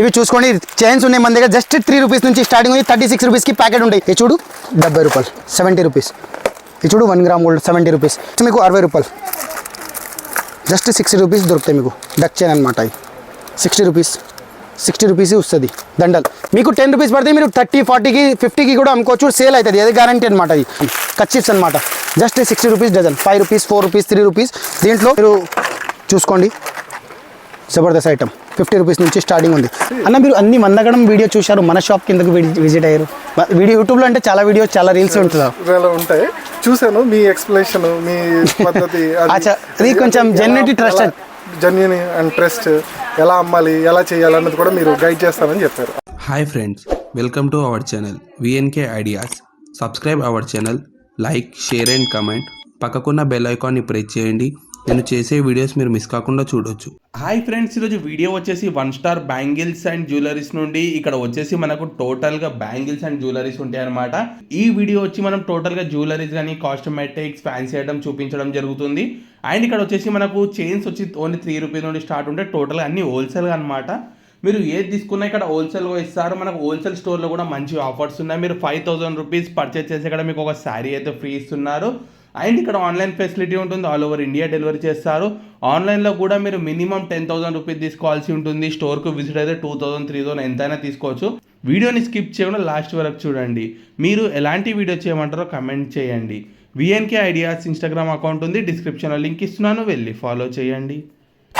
ఇవి చూసుకోండి. చైన్స్ ఉన్నాయి మన దగ్గర. జస్ట్ త్రీ రూపీస్ నుంచి స్టార్టింగ్ ఉంది. థర్టీ సిక్స్ రూపీస్కి ప్యాకెట్ ఉంటాయి. ఇది చూడు. డెబ్బై రూపాయలు. సెవెంటీ రూపీస్ ఇది చూడు one gram gold seventy rupees మీకు అరవై రూపాయలు. జస్ట్ సిక్స్టీ రూపీస్ దొరుకుతాయి మీకు. డక్ చైన్ అనమాట అవి సిక్స్టీ రూపీస్ సిక్స్టీ రూపీస్ వస్తుంది. దండల్. మీకు టెన్ రూపీస్ పడితే మీరు థర్టీ ఫార్టీకి ఫిఫ్టీకి కూడా అమ్ముకోవచ్చు. సేల్ అవుతుంది. అది గ్యారంటీ అనమాట అది కచ్చిప్స్ అనమాట just sixty rupees dozen five rupees four rupees three rupees దీంట్లో మీరు చూసుకోండి. జబర్దస్త్ ఐటమ్ ఫిఫ్టీ రూపీస్ నుంచి స్టార్టింగ్ ఉంది. అన్న మీరు అన్ని మందగడం వీడియో చూశారు మన షాప్ కిందకు విజిట్ అయ్యారు? వీడియో యూట్యూబ్లో అంటే చాలా వీడియోస్ చాలా రీల్స్ ఉంటుందా? ఉంటాయి. చూశాను మీ ఎక్స్ప్లెనేషన్ మీ పద్ధతి అది కొంచెం genuinity trusted. Genuine and trust ఎలా అమ్మాలి ఎలా చేయాలి అన్నది కూడా మీరు గైడ్ చేస్తారని చెప్పారు. Hi friends welcome to our channel VNK ideas subscribe our channel like share and comment పక్కకున్న bell ఐకాన్ని ప్రెస్ చేయండి. నేను చేసే వీడియోస్ మీరు మిస్ కాకుండా చూడొచ్చు. హాయ్ ఫ్రెండ్స్ ఈరోజు వీడియో వచ్చేసి one star bangles and jewelleries నుండి ఇక్కడ వచ్చేసి మనకు టోటల్గా బ్యాంగిల్స్ అండ్ జ్యువెలరీస్ ఉంటాయి అనమాట ఈ వీడియో వచ్చి మనం టోటల్గా జ్యువెలరీస్ కానీ కాస్మెటిక్స్ ఫ్యాన్సీ ఐటమ్ చూపించడం జరుగుతుంది. అండ్ ఇక్కడ వచ్చేసి మనకు చైన్స్ వచ్చి ఓన్లీ త్రీ రూపీస్ నుండి స్టార్ట్ ఉంటే టోటల్ అన్ని హోల్సేల్ అనమాట మీరు ఏది తీసుకున్నా ఇక్కడ హోల్సేల్గా ఇస్తారు. మనకు హోల్సేల్ స్టోర్లో కూడా మంచి ఆఫర్స్ ఉన్నాయి. మీరు ఫైవ్ థౌసండ్ రూపీస్ పర్చేస్ చేసి ఇక్కడ మీకు ఒక శారీ అయితే ఫ్రీ ఇస్తున్నారు. అండ్ ఇక్కడ ఆన్లైన్ ఫెసిలిటీ ఉంటుంది. ఆల్ ఓవర్ ఇండియా డెలివరీ చేస్తారు. ఆన్లైన్లో కూడా మీరు మినిమం టెన్ థౌసండ్ రూపీస్ తీసుకోవాల్సి ఉంటుంది. స్టోర్కు విజిట్ అయితే టూ థౌసండ్ త్రీ థౌసండ్ ఎంతైనా తీసుకోవచ్చు. వీడియోని స్కిప్ చేయకుండా లాస్ట్ వరకు చూడండి. మీరు ఎలాంటి వీడియో చేయమంటారో కమెంట్ చేయండి. విఎన్కే ఐడియాస్ ఇన్స్టాగ్రామ్ అకౌంట్ ఉంది. డిస్క్రిప్షన్లో లింక్ ఇస్తున్నాను. వెళ్ళి ఫాలో చేయండి.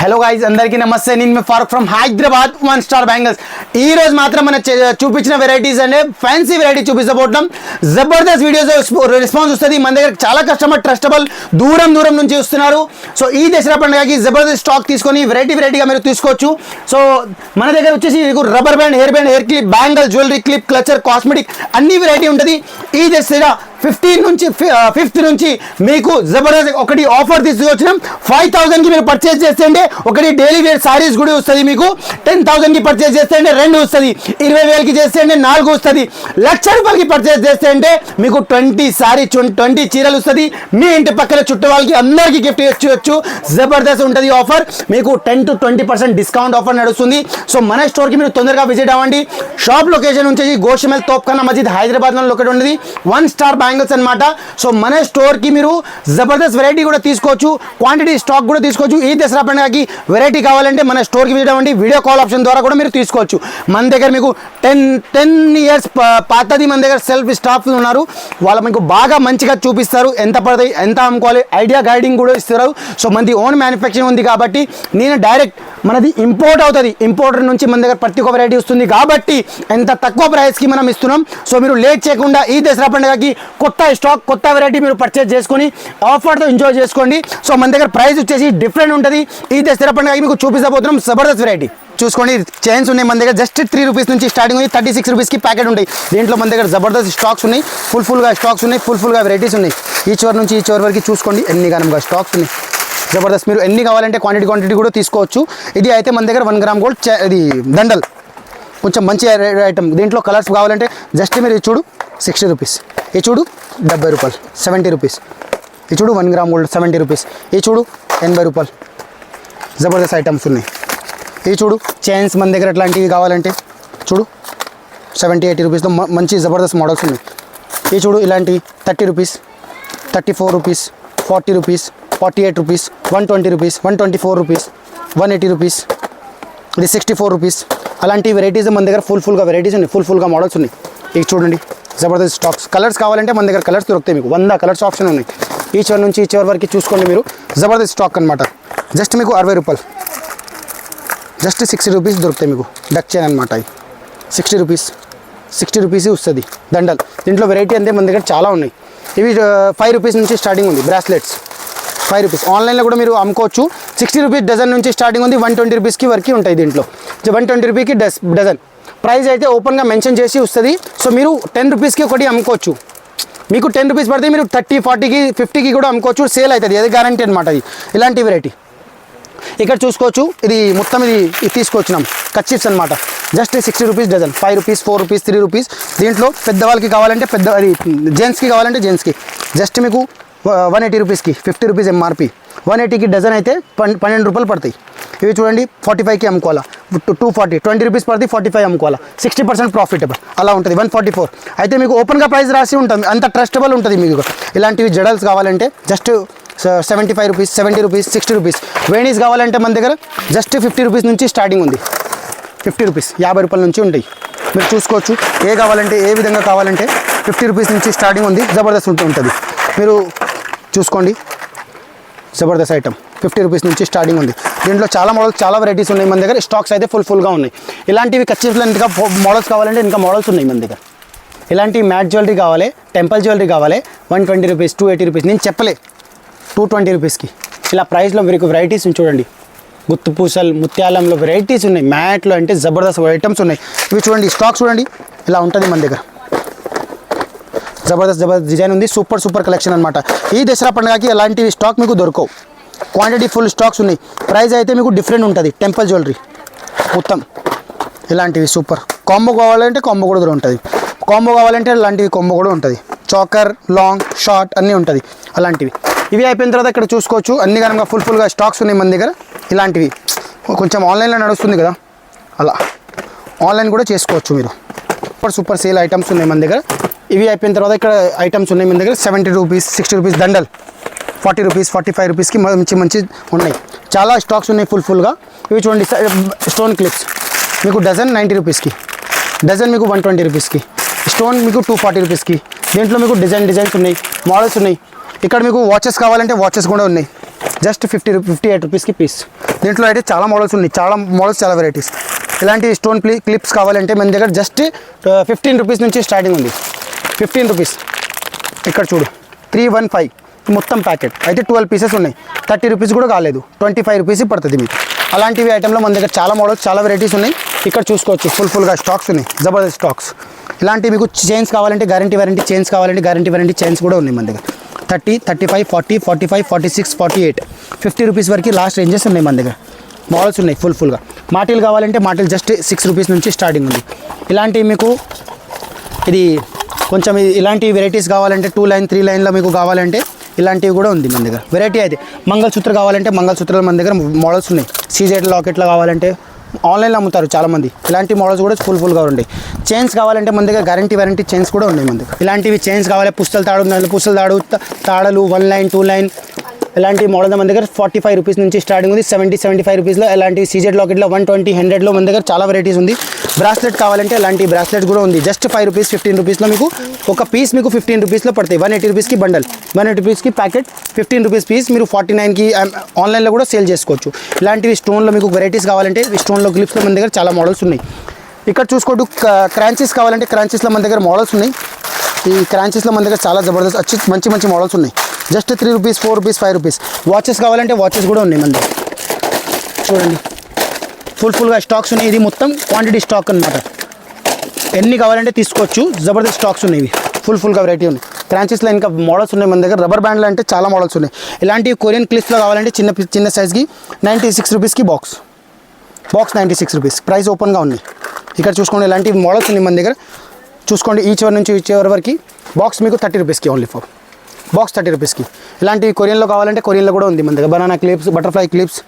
హలో గైజ్ అందరికీ నమస్తే. నేను మీ Farooq from Hyderabad one star bangles ఈ రోజు మాత్రం మన చూపించిన వెరైటీస్ అంటే ఫ్యాన్సీ వెరైటీ చూపించబోతున్నాం జబర్దస్త్ వీడియోస్ రెస్పాన్స్ వస్తుంది. మన దగ్గర చాలా కస్టమర్ ట్రస్టబుల్ దూరం దూరం నుంచి వస్తున్నారు. సో ఈ దసరా పండుగకి జబర్దస్త్ స్టాక్ తీసుకొని వెరైటీ వెరైటీగా మీరు తీసుకోవచ్చు. సో మన దగ్గర వచ్చేసి మీకు rubber band hair band hair clip bangle jewellery clip clutcher cosmetic అన్ని వెరైటీ ఉంటుంది. ఈ దసరా ఫిఫ్టీన్ నుంచి ఫిఫ్త్ నుంచి మీకు జబర్దస్త్ ఒకటి ఆఫర్ తీసుకొచ్చినాం. ఫైవ్ థౌసండ్కి మీరు పర్చేస్ చేస్తే ఒకటి డైలీ వేర్ సారీస్ కూడా వస్తుంది మీకు. టెన్ థౌసండ్కి పర్చేస్ చేస్తే రెండు వస్తుంది. ఇరవై వేలకి చేస్తే నాలుగు వస్తుంది. లక్ష రూపాయలకి పర్చేస్ చేస్తే అంటే మీకు ట్వంటీ సారీ ట్వంటీ చీరలు వస్తుంది. మీ ఇంటి పక్కన చుట్టూ వాళ్ళకి అందరికీ గిఫ్ట్ ఇచ్చేయచ్చు జబర్దస్త్ ఉంటుంది ఆఫర్ మీకు ten to twenty percent discount offer నడుస్తుంది. సో మన స్టోర్కి మీరు తొందరగా విజిట్ అవ్వండి. షాప్ లొకేషన్ వచ్చేసి గోషమల్ తోప్ఖానా మస్జిద్ హైదరాబాద్లో లొకేట్ ఉంది వన్ స్టార్ బ్యాంగిల్స్ అనమాట సో మన స్టోర్కి మీరు జబర్దస్త్ వెరైటీ కూడా తీసుకోవచ్చు క్వాంటిటీ స్టాక్ కూడా తీసుకోవచ్చు. ఈ దసరా పండుగకి వెరైటీ కావాలంటే మన స్టోర్కి విజిట్ అవ్వండి వీడియో కాల్ ఆప్షన్ ద్వారా కూడా మీరు తీసుకోవచ్చు. మన దగ్గర మీకు టెన్ టెన్ ఇయర్స్ పాతది మన దగ్గర సెల్ఫ్ స్టాఫ్ ఉన్నారు. వాళ్ళు మీకు బాగా మంచిగా చూపిస్తారు. ఎంత పడతాయి ఎంత అమ్ముకోవాలి ఐడియా గైడింగ్ కూడా ఇస్తారు. సో మంది ఓన్ మ్యానుఫ్యాక్చరింగ్ ఉంది కాబట్టి నేను డైరెక్ట్ మనది ఇంపోర్ట్ అవుతుంది. ఇంపోర్టర్ నుంచి మన దగ్గర ప్రతి ఒక్క వెరైటీ వస్తుంది. కాబట్టి ఎంత తక్కువ ప్రైస్కి మనం ఇస్తున్నాం. సో మీరు లేట్ చేయకుండా ఈ దసరా పండుగకి కొత్త స్టాక్ కొత్త వెరైటీ మీరు పర్చేస్ చేసుకొని ఆఫర్తో ఎంజాయ్ చేసుకోండి. సో మన దగ్గర ప్రైస్ వచ్చేసి డిఫరెంట్ ఉంటుంది. ఈ దసరా పండుగకి మీకు చూపించబోతున్నాం జబర్దస్త్ వెరైటీ చూసుకోండి చైన్స్ ఉన్నాయి మన దగ్గర. జస్ట్ త్రీ రూపీస్ నుంచి స్టార్టింగ్ ఉంది. థర్టీ సిక్స్ రూపీస్కి ప్యాకెట్ ఉంటాయి. దీంట్లో మన దగ్గర జబర్దస్త్ స్టాక్స్ ఉన్నాయి. ఫుల్ ఫుల్గా స్టాక్స్ ఉన్నాయి. ఫుల్ ఫుల్గా వెరైటీస్ ఉన్నాయి. ఈ చివరి నుంచి ఈ చివరి వరకు చూసుకోండి. ఎన్ని గనంగా స్టాక్స్ ఉన్నాయి. జబర్దస్త్ మీరు ఎన్ని కావాలంటే క్వాంటిటీ క్వాంటిటీ కూడా తీసుకోవచ్చు. ఇది అయితే మన దగ్గర వన్ గ్రామ్ గోల్డ్ చే- ఇది దండల్. కొంచెం మంచి ఐటమ్ దీంట్లో కలర్స్ కావాలంటే జస్ట్ మీరు ఇది చూడు సిక్స్టీ రూపీస్ ఇది చూడు డెబ్బై రూపాయలు. సెవెంటీ రూపీస్ ఇది చూడు one gram gold seventy rupees ఇది చూడు ఎనభై రూపాయలు. జబర్దస్త్ ఐటమ్స్ ఉన్నాయి. ఇది చూడు చైన్స్ మన దగ్గర ఎట్లాంటివి కావాలంటే చూడు సెవెంటీ ఎయిటీ రూపీస్తో మంచి జబర్దస్త్ మోడల్స్ ఉన్నాయి. ఇది చూడు ఇలాంటి thirty rupees thirty four rupees forty rupees forty eight rupees one twenty rupees one twenty four rupees one eighty rupees ఇది సిక్స్టీ ఫోర్ రూపీస్. అలాంటి వెరైటీస్ మన దగ్గర ఫుల్ ఫుల్గా వెరైటీస్ ఉన్నాయి. ఫుల్ ఫుల్గా మోడల్స్ ఉన్నాయి. ఇవి చూడండి. జబర్దస్త్ స్టాక్స్ కలర్స్ కావాలంటే మన దగ్గర కలర్స్ దొరుకుతాయి మీకు. వంద కలర్స్ ఆప్షన్ ఉన్నాయి. ఈ చివరి నుంచి ఈ చివరి వరకు చూసుకోండి మీరు. జబర్దస్త్ స్టాక్ అనమాట జస్ట్ మీకు అరవై రూపాయలు. జస్ట్ సిక్స్టీ రూపీస్ దొరుకుతాయి మీకు. డక్ చైన్ అనమాట అవి. సిక్స్టీ రూపీస్ సిక్స్టీ రూపీస్ వస్తుంది. దండల్. దీంట్లో వెరైటీ అంటే మన దగ్గర చాలా ఉన్నాయి. ఇవి ఫైవ్ రూపీస్ నుంచి స్టార్టింగ్ ఉంది బ్రాస్లెట్స్ ఫైవ్ రూపీస్ ఆన్లైన్లో కూడా మీరు అమ్ముకోవచ్చు. సిక్స్టీ రూపీస్ డజన్ నుంచి స్టార్టింగ్ ఉంది వన్ ట్వంటీ రూపీస్కి వరకు ఉంటాయి దీంట్లో. వన్ ట్వంటీ రూపీకి డస్ డజన్ ప్రైస్ అయితే ఓపెన్గా మెన్షన్ చేసి వస్తుంది. సో మీరు టెన్ రూపీస్కి ఒకటి అమ్ముకోవచ్చు. మీకు టెన్ రూపీస్ పడితే మీరు థర్టీ ఫార్టీకి ఫిఫ్టీకి కూడా అమ్ముకోవచ్చు. సేల్ అవుతుంది. అది గ్యారంటీ అనమాట ఇది ఇలాంటి వెరైటీ ఇక్కడ చూసుకోవచ్చు ఇది మొత్తం ఇది తీసుకొచ్చినాం. కచ్చిప్స్ అనమాట just sixty rupees dozen. Five rupees four rupees three rupees. దీంట్లో పెద్దవాళ్ళకి కావాలంటే పెద్ద అది జెంట్స్కి కావాలంటే జెంట్స్కి. జస్ట్ మీకు వన్ ఎయిటీ రూపీస్కి ఫిఫ్టీ రూపీస్ ఎంఆర్పి వన్ ఎయిటీకి డజన్ అయితే పన్నెండు రూపాయలు పడతాయి. ఇవి చూడండి ఫార్టీ ఫైవ్కి అమ్ముకోవాలా. టూ ఫార్టీ ట్వంటీ రూపీస్ పడితే forty five అమ్ముకోవాలా. Sixty percent profitable. అలా ఉంటుంది వన్ ఫార్టీ ఫోర్. అయితే మీకు ఓపెన్గా ప్రైస్ రాసి ఉంటుంది అంత ట్రస్టబుల్ ఉంటుంది మీకు. ఇలాంటివి జడల్స్ కావాలంటే just seventy five rupees seventy rupees sixty rupees వేణీస్ కావాలంటే మన దగ్గర జస్ట్ ఫిఫ్టీ రూపీస్ నుంచి స్టార్టింగ్ ఉంది. ఫిఫ్టీ రూపీస్ యాభై రూపాయల నుంచి ఉంటాయి. మీరు చూసుకోవచ్చు ఏ కావాలంటే ఏ విధంగా కావాలంటే ఫిఫ్టీ రూపీస్ నుంచి స్టార్టింగ్ ఉంది జబర్దస్త్ ఉంటూ ఉంటుంది. మీరు చూసుకోండి. జబర్దస్త్ ఐటమ్ ఫిఫ్టీ రూపీస్ నుంచి స్టార్టింగ్ ఉంది. దీంట్లో చాలా మోడల్స్ చాలా వెరైటీస్ ఉన్నాయి మన దగ్గర. స్టాక్స్ అయితే ఫుల్ ఫుల్గా ఉన్నాయి. ఇలాంటివి ఖచ్చితంగా ఇంకా మోడల్స్ కావాలంటే ఇంకా మోడల్స్ ఉన్నాయి మన దగ్గర. ఇలాంటి మ్యాట్ జ్యువెలరీ కావాలి టెంపుల్ జ్యువెలరీ కావాలి one twenty rupees two eighty rupees నేను చెప్పలే. టూ ట్వంటీ రూపీస్కి. ఇలా ప్రైస్లో మీకు వెరైటీస్ చూడండి. గుత్తు పూసలు ముత్యాలంలో వెరైటీస్ ఉన్నాయి. మ్యాట్లో అంటే జబర్దస్త్ ఐటమ్స్ ఉన్నాయి. ఇవి చూడండి స్టాక్ చూడండి. ఇలా ఉంటుంది మన దగ్గర. జబర్దస్త్ జబర్దస్త్ డిజైన్ ఉంది. సూపర్ సూపర్ కలెక్షన్ అనమాట ఈ దసరా పండుగకి అలాంటివి స్టాక్ మీకు దొరకవు. క్వాంటిటీ ఫుల్ స్టాక్స్ ఉన్నాయి. ప్రైస్ అయితే మీకు డిఫరెంట్ ఉంటుంది. టెంపుల్ జ్యువెలరీ మొత్తం. ఇలాంటివి సూపర్. కాంబో కావాలంటే కాంబో కూడా ఉంటుంది. కాంబో కావాలంటే ఇలాంటివి కాంబో కూడా ఉంటుంది. చాకర్ లాంగ్ షార్ట్ అన్నీ ఉంటుంది. అలాంటివి. ఇవి అయిపోయిన తర్వాత ఇక్కడ చూసుకోవచ్చు. అన్ని కనుక ఫుల్ ఫుల్గా స్టాక్స్ ఉన్నాయి మన దగ్గర. ఇలాంటివి. కొంచెం ఆన్లైన్లో నడుస్తుంది కదా. అలా. ఆన్లైన్ కూడా చేసుకోవచ్చు మీరు. సూపర్ సూపర్ సేల్ ఐటమ్స్ ఉన్నాయి మన దగ్గర. ఇవి అయిపోయిన తర్వాత ఇక్కడ ఐటమ్స్ ఉన్నాయి మన దగ్గర. సెవెంటీ రూపీస్ సిక్స్టీ రూపీస్ దండల్. ఫార్టీ రూపీస్ ఫార్టీ ఫైవ్ రూపీస్కి మంచి మంచి ఉన్నాయి. చాలా స్టాక్స్ ఉన్నాయి ఫుల్ ఫుల్గా ఇవి చూడండి స్టోన్ క్లిప్స్ మీకు డజన్ నైంటీ రూపీస్కి డజన్ మీకు వన్ ట్వంటీ రూపీస్కి స్టోన్ మీకు టూ ఫార్టీ రూపీస్కి దీంట్లో మీకు డిజైన్ డిజైన్స్ ఉన్నాయి. మోడల్స్ ఉన్నాయి. ఇక్కడ మీకు వాచెస్ కావాలంటే వాచెస్ కూడా ఉన్నాయి. జస్ట్ ఫిఫ్టీ ఫిఫ్టీ ఎయిట్ రూపీస్కి పీస్ దీంట్లో అయితే చాలా మోడల్స్ ఉన్నాయి. చాలా మోడల్స్ చాలా వెరైటీస్ ఇలాంటి స్టోన్ ప్లీ క్లిప్స్ కావాలంటే మన దగ్గర జస్ట్ ఫిఫ్టీన్ రూపీస్ నుంచి స్టార్టింగ్ ఉంది. ఫిఫ్టీన్ రూపీస్ ఇక్కడ చూడు. త్రీ వన్ ఫైవ్ మొత్తం ప్యాకెట్ అయితే ట్వెల్వ్ పీసెస్ ఉన్నాయి. థర్టీ రూపీస్ కూడా కాలేదు. ట్వంటీ ఫైవ్ రూపీస్ పడుతుంది మీకు. అలాంటివి ఐటెంలో మన దగ్గర చాలా మోడల్స్ చాలా వెరైటీస్ ఉన్నాయి. ఇక్కడ చూసుకోవచ్చు. ఫుల్ ఫుల్గా స్టాక్స్ ఉన్నాయి. జబర్దస్త్ స్టాక్స్ ఇలాంటి మీకు చైన్స్ కావాలంటే గ్యారంటీ వారంటీ చైన్స్ కావాలంటే గ్యారంటీ వారంటీ చైన్స్ కూడా ఉన్నాయి మన దగ్గర. Thirty thirty five forty forty five forty six forty eight fifty rupees వరకు లాస్ట్ రేంజెస్ ఉన్నాయి మన దగ్గర. మోడల్స్ ఉన్నాయి ఫుల్ ఫుల్గా మాటిల్ కావాలంటే మాటిల్ జస్ట్ సిక్స్ రూపీస్ నుంచి స్టార్టింగ్ ఉంది. ఇలాంటివి మీకు ఇది కొంచెం ఇది- ఇలాంటి వెరైటీస్ కావాలంటే టూ లైన్ త్రీ లైన్లో మీకు కావాలంటే ఇలాంటివి కూడా ఉంది మన దగ్గర. వెరైటీ అయితే. మంగళసూత్ర కావాలంటే మంగళసూత్రాలు మన దగ్గర మోడల్స్ ఉన్నాయి. సీజెడ్ లాకెట్లో కావాలంటే ఆన్లైన్లో అమ్ముతారు చాలామంది. ఇలాంటి మోడల్స్ కూడా ఫుల్ ఫుల్గా ఉంటాయి చైన్స్ కావాలంటే మన దగ్గర గ్యారంటీ వారంటీ చైన్స్ కూడా ఉన్నాయి మన దగ్గర. ఇలాంటివి చైన్స్ కావాలి పుస్తలు తాడు పుస్తలు తాడు తాడలు వన్ లైన్ టూ లైన్ ఇలాంటి మోడల్ మన దగ్గర ఫార్టీ ఫైవ్ రూపీస్ నుంచి స్టార్టింగ్ ఉంది. సెవెంటీ సెవెంటీ ఫైవ్ రూపీస్లో ఇలాంటి సీజెడ్ లాకెట్లో వన్ ట్వంటీ హండ్రెడ్లో మన దగ్గర చాలా వెరైటీస్ ఉంది. బ్రాస్లెట్ కావాలంటే ఇలాంటి బ్రాస్లెట్ కూడా ఉంది. జస్ట్ ఫైవ్ రూపీస్ ఫిఫ్టీన్ రూపీస్లో మీకు ఒక పీస్ మీకు ఫిఫ్టీన్ రూపీస్లో పడతాయి. వన్ ఎయిటీ రూపీస్కి బండల్. వన్ ఎయిటీ రూపీస్కి ప్యాకెట్ ఫిఫ్టీన్ రూపీస్ పీస్ మీరు ఫార్టీ నైన్కి ఆన్లైన్లో కూడా సేల్ చేసుకోవచ్చు. ఇలాంటివి స్టోన్లో మీకు వెరైటీస్ కావాలంటే ఈ స్టోన్లో గ్లిప్స్లో మన దగ్గర చాలా మోడల్స్ ఉన్నాయి. ఇక్కడ చూసుకోండి క్రాంచీస్ కావాలంటే క్రాంచీస్లో మన దగ్గర మోడల్స్ ఉన్నాయి. ఈ క్రాంచెస్లో మన దగ్గర చాలా జబర్దస్త్ వచ్చి మంచి మంచి మోడల్స్ ఉన్నాయి. Just three rupees four rupees five rupees. Watches కావాలంటే వాచెస్ కూడా ఉన్నాయి మన దగ్గర. చూడండి. ఫుల్ ఫుల్గా స్టాక్స్ ఉన్నాయి. ఇది మొత్తం క్వాంటిటీ స్టాక్ అనమాట ఎన్ని కావాలంటే తీసుకోవచ్చు. జబర్దస్త్ స్టాక్స్ ఉన్నాయి ఇవి. ఫుల్ ఫుల్గా వెరైటీ ఉన్నాయి. క్రాంచెస్లో ఇంకా మోడల్స్ ఉన్నాయి మన దగ్గర. రబ్బర్ బ్యాండ్లు అంటే చాలా మోడల్స్ ఉన్నాయి. ఇలాంటి కొరియన్ క్లిప్స్లో కావాలంటే చిన్న చిన్న సైజ్కి నైంటీ సిక్స్ రూపీస్కి box box ninety six rupees price ఓపెన్గా ఉన్నాయి. ఇక్కడ చూసుకోండి ఇలాంటి మోడల్స్ ఉన్నాయి మన దగ్గర. చూసుకోండి ఈ చివరి నుంచి ఈ చివరి వరకు బాక్స్ మీకు థర్టీ రూపీస్కి ఓన్లీ ఫోర్ బాక్స్ థర్టీ రూపీస్కి ఇలాంటివి కొరియన్లో కావాలంటే కొరియన్లో కూడా ఉంది మన దగ్గర. బనానా క్లిప్స్ బటర్ఫ్లై క్లిప్స్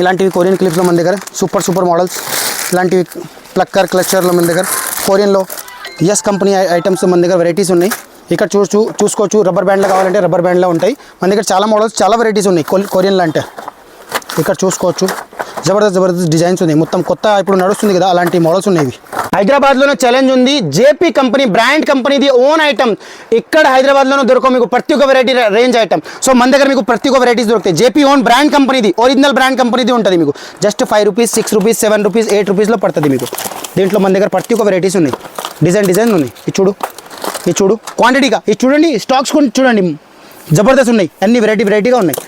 ఇలాంటివి కొరియన్ క్లిప్స్లో మన దగ్గర సూపర్ సూపర్ మోడల్స్ ఇలాంటివి ప్లక్కర్ క్లచర్లో మన దగ్గర కొరియన్లో ఎస్ కంపెనీ ఐటమ్స్ మన దగ్గర వెరైటీస్ ఉన్నాయి. ఇక్కడ చూ చూ చూసుకోవచ్చు రబ్బర్ బ్యాండ్లో కావాలంటే రబ్బర్ బ్యాండ్లో ఉంటాయి. మన దగ్గర చాలా మోడల్స్ చాలా వెరైటీస్ ఉన్నాయి కొరియన్లో అంటే. ఇక్కడ చూసుకోవచ్చు. జబర్దస్త్ జబర్దస్త్ డిజైన్స్ ఉన్నాయి. మొత్తం కొత్త ఇప్పుడు నడుస్తుంది కదా అలాంటి మోడల్స్ ఉన్నాయి హైదరాబాద్లోనే ఛాలెంజ్ ఉంది. జేపీ కంపెనీ బ్రాండ్ కంపెనీది ఓన్ ఐటమ్ ఇక్కడ హైదరాబాద్లోనే దొరకవు. మీకు ప్రతి ఒక్క వెరైటీ రేంజ్ ఐటమ్ సో మన దగ్గర మీకు ప్రతి ఒక్క వెరైటీస్ దొరుకుతాయి. జేపీ ఓన్ బ్రాండ్ కంపెనీది ఒరిజినల్ బ్రాండ్ కంపెనీది ఉంటుంది మీకు. Just five rupees six rupees seven rupees eight రూపీస్లో పడుతుంది మీకు. దీంట్లో మన దగ్గర ప్రతి ఒక్క వెరైటీస్ ఉన్నాయి. డిజైన్ డిజైన్ ఉన్నాయి. ఇది చూడు. ఇది చూడు. క్వాంటిటీగా ఇది చూడండి. స్టాక్స్ కొన్ని చూడండి. జబర్దస్త్ ఉన్నాయి. అన్ని వెరైటీ వెరైటీగా ఉన్నాయి.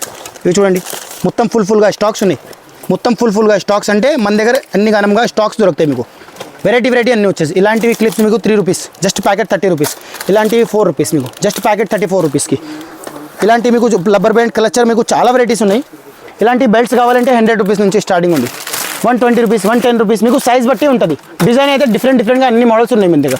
ఇవి చూడండి. మొత్తం ఫుల్ ఫుల్గా స్టాక్స్ ఉన్నాయి. మొత్తం ఫుల్ ఫుల్గా స్టాక్స్ అంటే మన దగ్గర అన్ని గనంగా స్టాక్స్ దొరుకుతాయి మీకు. వెరైటీ వెరైటీ అన్నీ వచ్చేసి. ఇలాంటివి క్లిప్స్ మీకు three rupees just packet thirty rupees ఇలాంటివి ఫోర్ రూపీస్ మీకు జస్ట్ ప్యాకెట్ థర్టీ ఫోర్ రూపీస్కి ఇలాంటి మీకు రబ్బర్ బ్యాండ్ కలచర్ మీకు చాలా వెరైటీస్ ఉన్నాయి. ఇలాంటి బెల్ట్స్ కావాలంటే హండ్రెడ్ రూపీస్ నుంచి స్టార్టింగ్ ఉంది. One twenty rupees one ten rupees మీకు సైజ్ బట్టి ఉంటుంది. డిజైన్ అయితే డిఫరెంట్ డిఫరెంట్గా అన్ని మోడల్స్ ఉన్నాయి మన దగ్గర.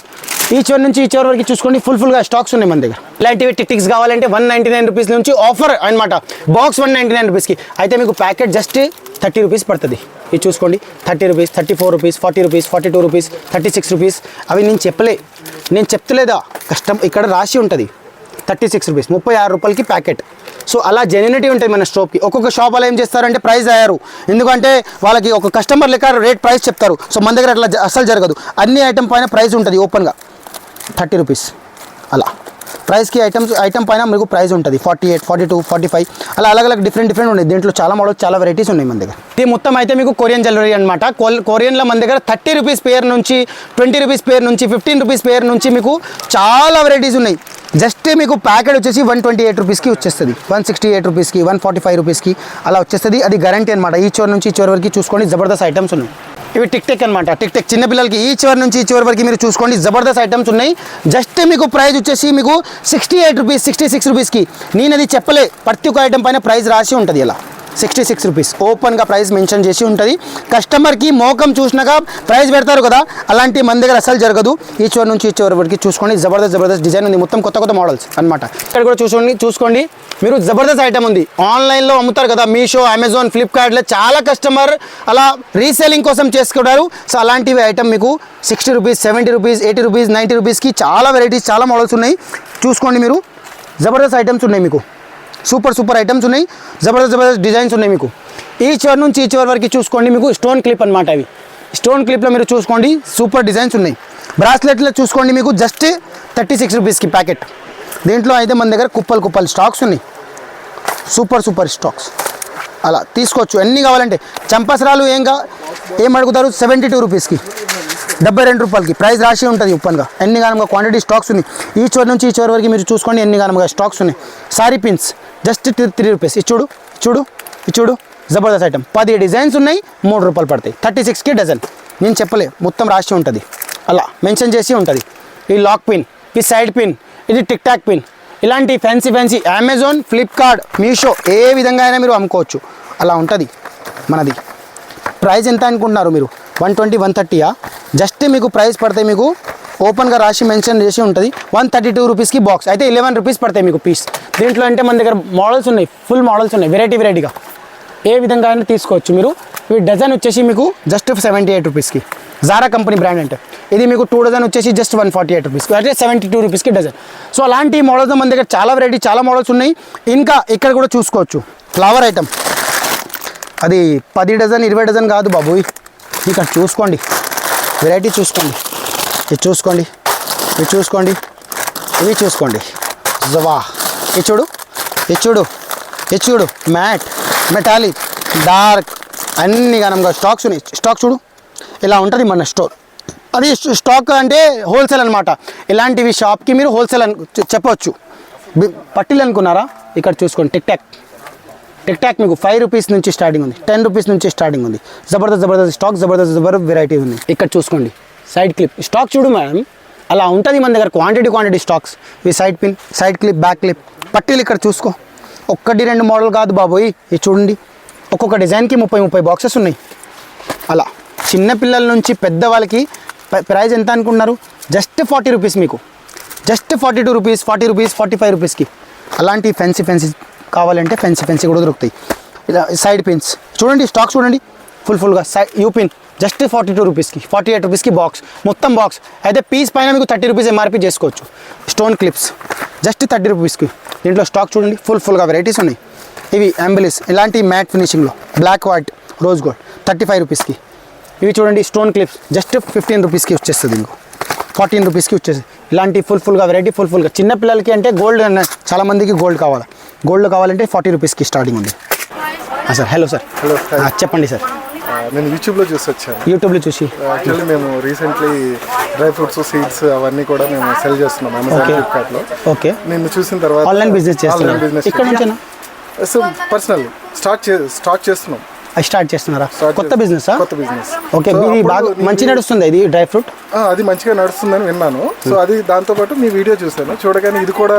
ఈ చివరి నుంచి ఈ చివరి వరకు చూసుకోండి ఫుల్ ఫుల్గా స్టాక్స్ ఉన్నాయి మన దగ్గర. ఇలాంటివి టిక్స్ కావాలంటే వన్ నైంటీ నైన్ రూపీస్ నుంచి ఆఫర్ అనమాట బాక్స్ వన్ నైంటీ నైన్ రూపీస్కి అయితే మీకు ప్యాకెట్ జస్ట్ థర్టీ రూపీస్ పడుతుంది. ఇది చూసుకోండి thirty rupees thirty four rupees forty rupees forty two rupees thirty six rupees అవి నేను చెప్పలే నేను చెప్తలేదా? కష్టం ఇక్కడ రాసి ఉంటుంది. థర్టీ సిక్స్ రూపీస్ ముప్పై ఆరు రూపాయలకి ప్యాకెట్ సో అలా జెన్యునిటీ ఉంటుంది మన స్టోప్కి ఒక్కొక్క షాప్ అలా ఏం చేస్తారంటే ప్రైస్ అయ్యారు ఎందుకంటే వాళ్ళకి ఒక కస్టమర్ లెక్క రేట్ ప్రైస్ చెప్తారు. సో మన దగ్గర అట్లా అసలు జరగదు. అన్ని ఐటమ్ పైన ప్రైస్ ఉంటుంది ఓపెన్గా థర్టీ రూపీస్. అలా. ప్రైస్కి ఐటమ్స్ ఐటమ్ పైన మీకు ప్రైస్ ఉంటుంది. Forty eight forty two forty five. అలా అలగ్ డిఫరెంట్ డిఫరెంట్ ఉన్నాయి. దీంట్లో చాలా మోడల్స్ చాలా వెరైటీస్ ఉన్నాయి మన దగ్గర. ఇది మొత్తం అయితే మీకు కొరియన్ జ్యువెలరీ అనమాట కొరియన్లో మన దగ్గర థర్టీ రూపీస్ పేర్ నుంచి ట్వంటీ రూపీస్ పేర్ నుంచి ఫిఫ్టీన్ రూపీస్ పేర్ నుంచి మీకు చాలా వెరైటీస్ ఉన్నాయి. జస్ట్ మీకు ప్యాకెట్ వచ్చేసి వన్ ట్వంటీ ఎయిట్ రూపీస్కి వచ్చేస్తుంది. వన్ సిక్స్టీ ఎయిట్ రూపీస్కి వన్ ఫార్టీ ఫైవ్ రూపీస్కి అలా వచ్చేస్తుంది. అది గ్యారంటీ అనమాట ఈ చోర్ నుంచి ఈ చోర వరకు చూసుకోండి జబర్దస్త్ ఐటమ్స్ ఉన్నాయి. ఇవి టిక్ టెక్ అనమాట టిక్ టెక్ చిన్నపిల్లలకి ఈ చివరి నుంచి ఈ చివరి వరకు మీరు చూసుకోండి. జబర్దస్త్ ఐటమ్స్ ఉన్నాయి. జస్ట్ మీకు ప్రైస్ వచ్చేసి మీకు sixty eight rupees sixty six రూపీస్కి. నేను అది చెప్పలే ప్రతి ఒక్క ఐటమ్ పైన ప్రైస్ రాసి ఉంటుంది ఇలా. Sixty six rupees. ఓపెన్గా ప్రైస్ మెన్షన్ చేసి ఉంటుంది. కస్టమర్కి మోకం చూసినాక ప్రైస్ పెడతారు కదా అలాంటి మన దగ్గర అసలు జరగదు. ఈ చివరి నుంచి ఈ చివరి వరకు చూసుకోండి. జబర్దస్త్ జబర్దస్త్ డిజైన్ ఉంది. మొత్తం కొత్త కొత్త మోడల్స్ అనమాట ఇక్కడ కూడా చూసుకోండి చూసుకోండి. మీరు జబర్దస్త్ ఐటమ్ ఉంది. ఆన్లైన్లో అమ్ముతారు కదా మీషో అమెజాన్ ఫ్లిప్కార్ట్లో చాలా కస్టమర్ అలా రీసేలింగ్ కోసం చేసుకుంటారు. సో అలాంటివి ఐటమ్ మీకు sixty rupees seventy rupees eighty rupees ninety రూపీస్కి చాలా వెరైటీస్ చాలా మోడల్స్ ఉన్నాయి. చూసుకోండి మీరు. జబర్దస్త్ ఐటమ్స్ ఉన్నాయి మీకు. సూపర్ సూపర్ ఐటమ్స్ ఉన్నాయి. జబర్దస్త్ జబర్దస్త్ డిజైన్స్ ఉన్నాయి మీకు. ఈ చివరి నుంచి ఈ చివరి వరకు చూసుకోండి మీకు స్టోన్ క్లిప్ అనమాట అవి స్టోన్ క్లిప్లో మీరు చూసుకోండి సూపర్ డిజైన్స్ ఉన్నాయి. బ్రాస్లెట్లో చూసుకోండి మీకు జస్ట్ థర్టీ సిక్స్ రూపీస్కి ప్యాకెట్. దీంట్లో అయితే మన దగ్గర కుప్పలు కుప్పలు స్టాక్స్ ఉన్నాయి. Super super stocks. అలా తీసుకోవచ్చు. ఎన్ని కావాలంటే చంపసరాలు ఏం కా ఏం అడుగుతారు? సెవెంటీ టూ రూపీస్కి. డెబ్బై రెండు రూపాయలకి ప్రైస్ రాసి ఉంటుంది ఉప్పన్గా ఎన్ని గానముగా క్వాంటిటీ స్టాక్స్ ఉన్నాయి. ఈ చివరి నుంచి ఈ చివరి వరకు మీరు చూసుకోండి ఎన్ని గానముగా స్టాక్స్ ఉన్నాయి. Sari pins just three rupees ఇచ్చుడు చూడు చూడు చూడు. జబర్దస్త్ ఐటమ్ పది డిజైన్స్ ఉన్నాయి మూడు రూపాయలు పడతాయి. థర్టీ సిక్స్కి డజన్ నేను చెప్పలే మొత్తం రాసి ఉంటుంది. అలా మెన్షన్ చేసి ఉంటుంది. ఈ లాక్ పిన్ ఈ సైడ్ పిన్ ఇది టిక్ టాక్ పిన్ ఇలాంటి fancy fancy Amazon Flipkart Meesho ఏ విధంగా అయినా మీరు అమ్ముకోవచ్చు. అలా ఉంటుంది మనది. ప్రైస్ ఎంత అనుకుంటున్నారు మీరు? వన్ ట్వంటీ వన్ థర్టీయా? జస్ట్ మీకు ప్రైస్ పడితే మీకు ఓపెన్గా రాసి మెన్షన్ చేసి ఉంటుంది. వన్ థర్టీ టూ రూపీస్కి బాక్స్. అయితే ఇలెవెన్ రూపీస్ పడతాయి మీకు పీస్. దీంట్లో అంటే మన దగ్గర మోడల్స్ ఉన్నాయి. ఫుల్ మోడల్స్ ఉన్నాయి. వెరైటీ వెరైటీగా ఏ విధంగా అయినా తీసుకోవచ్చు మీరు. ఇవి డజన్ వచ్చేసి మీకు జస్ట్ సెవెంటీ ఎయిట్ రూపీస్కి. జారా కంపెనీ బ్రాండ్ అంటే. ఇది మీకు టూ డజన్ వచ్చేసి జస్ట్ వన్ ఫార్టీ ఎయిట్ రూపీస్కి. అంటే సెవెంటీ టూ రూపీస్కి డజన్. సో అలాంటి మోడల్స్ మన దగ్గర చాలా వెరైటీ చాలా మోడల్స్ ఉన్నాయి. ఇంకా ఇక్కడ కూడా చూసుకోవచ్చు. ఫ్లవర్ ఐటమ్ అది పది డజన్ ఇరవై డజన్ కాదు బాబు ఇక్కడ చూసుకోండి. వెరైటీ చూసుకోండి. ఇది చూసుకోండి. ఇది చూసుకోండి. ఇవి చూసుకోండి. జవా. ఇది చూడు. ఇది చూడు. ఇది చూడు. మ్యాట్ మెటాలిక్ డార్క్ అన్ని గనంగా స్టాక్స్ ఉన్నాయి. స్టాక్ చూడు. ఇలా ఉంటుంది మన స్టోర్ అది స్టాక్ అంటే హోల్సేల్ అనమాట ఇలాంటివి షాప్కి మీరు హోల్సేల్ అను చెప్పవచ్చు. బి- పట్టీలు అనుకున్నారా? ఇక్కడ చూసుకోండి. టిక్ టాక్ టిక్టాక్ మీకు ఫైవ్ రూపీస్ నుంచి స్టార్టింగ్ ఉంది. టెన్ రూపీస్ నుంచి స్టార్టింగ్ ఉంది. జబర్దస్త్ జబర్దస్త్ స్టాక్ జబర్దస్త్ జబర్దస్త్ వెరైటీ ఉంది. ఇక్కడ చూసుకోండి. సైడ్ క్లిప్ స్టాక్ చూడు మేడం అలా ఉంటుంది మన దగ్గర క్వాంటిటీ క్వాంటిటీ స్టాక్స్ ఈ side pin side clip back clip పట్టీలు ఇక్కడ చూసుకో. ఒక్కటి రెండు మోడల్ కాదు బాబోయ్. ఇది చూడండి. ఒక్కొక్క డిజైన్కి ముప్పై ముప్పై బాక్సెస్ ఉన్నాయి. అలా. చిన్నపిల్లల నుంచి పెద్ద వాళ్ళకి ఎంత అనుకుంటున్నారు? జస్ట్ ఫార్టీ రూపీస్ మీకు. Just forty two rupees forty rupees forty five రూపీస్కి అలాంటి ఫెన్సీ ఫెన్సీ కావాలంటే ఫెన్సీ ఫెన్సీ కూడా దొరుకుతాయి. ఇలా సైడ్ పిన్స్ చూడండి స్టాక్ చూడండి. ఫుల్ ఫుల్గా సై U pin just forty two రూపీస్కి ఫార్టీ ఎయిట్ రూపీస్కి బాక్స్ మొత్తం బాక్స్ అయితే పీస్ పైన మీకు థర్టీ రూపీస్ ఎంఆర్పీ చేసుకోవచ్చు. స్టోన్ క్లిప్స్ జస్ట్ థర్టీ రూపీస్కి దీంట్లో స్టాక్ చూడండి. ఫుల్ ఫుల్గా వెరైటీస్ ఉన్నాయి. ఇవి అంబులెన్స్ ఇలాంటి matte ఫినిషింగ్లో black white rose gold thirty five రూపీస్కి ఇవి చూడండి స్టోన్ క్లిప్స్ జస్ట్ ఫిఫ్టీన్ రూపీస్కి వచ్చేస్తుంది ఇంకో. ఫార్టీన్ రూపీస్కి వచ్చేసి ఇలాంటి ఫుల్ ఫుల్గా వెరైటీ ఫుల్ ఫుల్గా చిన్నపిల్లలకి అంటే గోల్డ్ చాలామందికి గోల్డ్ కావాలి. గోల్డ్ కావాలంటే ఫార్టీ రూపీస్కి స్టార్టింగ్ ఉంది. Sir hello sir. హలో చెప్పండి సార్. నేను యూట్యూబ్లో చూసి వచ్చాను. యూట్యూబ్లో చూసి. యాక్చువల్లీ మేము రీసెంట్లీ డ్రై ఫ్రూట్స్ సీడ్స్ అవన్నీ కూడా మేము సెల్ చేస్తున్నాం అమెజాన్. ఫ్లిప్కార్ట్లో ఓకే నిన్ను చూసిన తర్వాత ఆన్లైన్ బిజినెస్ చేస్తున్నారు? బిజినెస్ ఇక్కడ సో పర్సనల్ స్టార్ట్ చే స్టార్ట్ చేస్తున్నాం. స్టార్ట్ చేస్తున్నారా? కొత్త. బిజినెస్ కొత్త business. ఓకే ఇది బాగా మంచి నడుస్తుంది ఇది డ్రై ఫ్రూట్? అది మంచిగా నడుస్తుందని విన్నాను. సో అది దాంతో పాటు మీ వీడియో చూసాను చూడగానే ఇది కూడా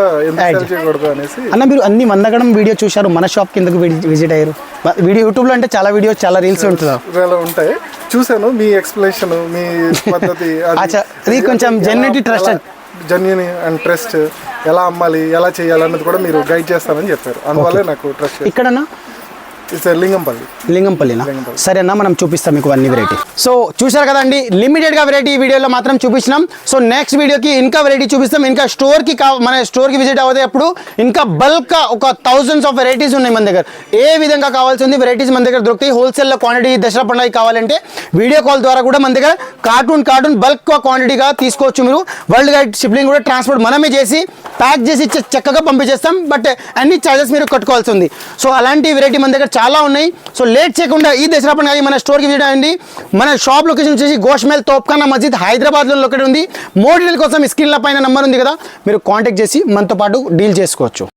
చేయకూడదు అనేసి అన్న మీరు అన్ని మందగడం వీడియో చూశారు మన షాప్ కిందకు విజిట్ అయ్యారు? వీడియో యూట్యూబ్లో అంటే చాలా వీడియోస్ చాలా రీల్స్ ఉంటుందా? ఉంటాయి. చూసాను మీ ఎక్స్ప్లెనేషన్ మీ పద్ధతి అది కొంచెం genuinity trusted. Genuine and trust ఎలా అమ్మాలి ఎలా చేయాలి అన్నది కూడా మీరు గైడ్ చేస్తారని చెప్పారు. అందువల్లే నాకు ట్రస్ట్ ఇక్కడన్నా? లింగంపల్లి. లింగంపల్లినా? సరే అన్న మనం చూపిస్తాం మీకు అన్ని వెరైటీ సో చూశారు కదండి లిమిటెడ్గా వెరైటీ వీడియోలో మాత్రం చూపించినాం. సో నెక్స్ట్ వీడియోకి ఇంకా వెరైటీ చూపిస్తాం. ఇంకా స్టోర్కి మన స్టోర్కి విజిట్ అవ్వదేప్పుడు ఇంకా బల్క్ ఒక థౌజండ్స్ ఆఫ్ వెరైటీస్ ఉన్నాయి మన దగ్గర. ఏ విధంగా కావాల్సింది వెరైటీస్ మన దగ్గర దొరుకుతాయి. హోల్సేల్లో క్వాంటిటీ దసరా పండుగ కావాలంటే వీడియో కాల్ ద్వారా కూడా మన దగ్గర కార్టూన్ కార్టూన్ బల్క్ క్వాంటిటీగా తీసుకోవచ్చు మీరు. వరల్డ్ వైడ్ షిప్పింగ్ కూడా ట్రాన్స్పోర్ట్ మనమే చేసి ప్యాక్ చేసి చక్కగా పంపించేస్తాం. బట్ అన్ని చార్జెస్ మీరు కట్టుకోవాల్సి ఉంది. సో అలాంటి వెరైటీ మన దగ్గర చాలా ఉన్నాయి. సో లేట్ చేయకుండా ఈ దసరా పండుగ మన స్టోర్కి విజిట్ అయ్యండి మన షాప్ లొకేషన్ వచ్చేసి గోష్మేల్ తోప్ఖానా మస్జిద్ హైదరాబాద్లో లొకేట్ ఉంది. మోర్ డీటెయిల్ కోసం స్క్రీన్ల పైన నెంబర్ ఉంది కదా. మీరు కాంటాక్ట్ చేసి మనతో పాటు డీల్ చేసుకోవచ్చు.